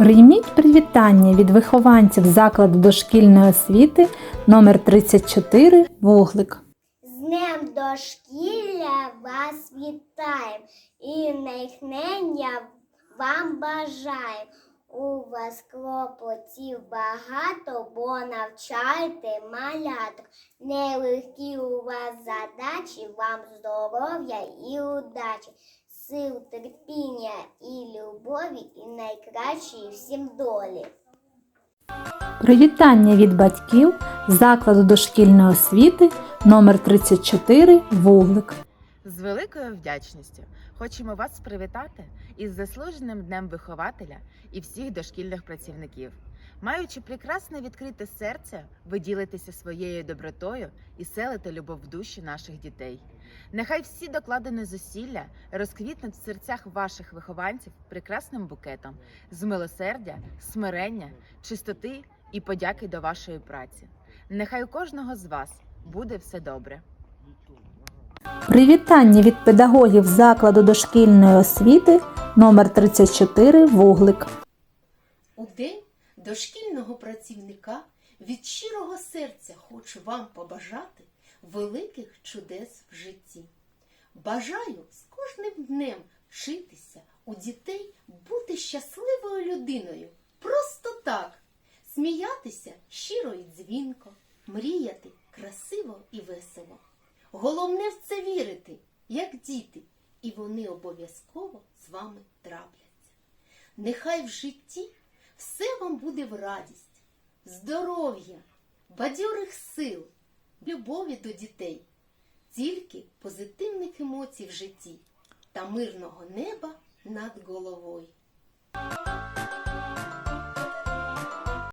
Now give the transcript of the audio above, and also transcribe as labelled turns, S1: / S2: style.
S1: Прийміть привітання від вихованців закладу дошкільної освіти номер 34 Вуглик.
S2: З Днем дошкілля вас вітаємо і натхнення вам бажаємо. У вас клопотів багато, бо навчайте маляток. Нелегкі у вас задачі, вам здоров'я і удачі, сил, терпіння і любові, і найкращої всім долі.
S1: Привітання від батьків закладу дошкільної освіти номер 34 Вуглик.
S3: З великою вдячністю хочемо вас привітати із заслуженим днем вихователя і всіх дошкільних працівників. Маючи прекрасне відкрите серце, ви ділитеся своєю добротою і селите любов в душі наших дітей. Нехай всі докладені зусилля розквітнуть в серцях ваших вихованців прекрасним букетом з милосердя, смирення, чистоти і подяки до вашої праці. Нехай у кожного з вас буде все добре.
S1: Привітання від педагогів закладу дошкільної освіти номер 34 Вуглик.
S4: У день дошкільного працівника від щирого серця хочу вам побажати великих чудес в житті. Бажаю з кожним днем вчитися у дітей бути щасливою людиною. Просто так. Сміятися щиро і дзвінко, мріяти красиво і весело. Головне в це вірити, як діти, і вони обов'язково з вами трапляться. Нехай в житті все вам буде в радість, здоров'я, бадьорих сил, любові до дітей, тільки позитивних емоцій в житті та мирного неба над головою.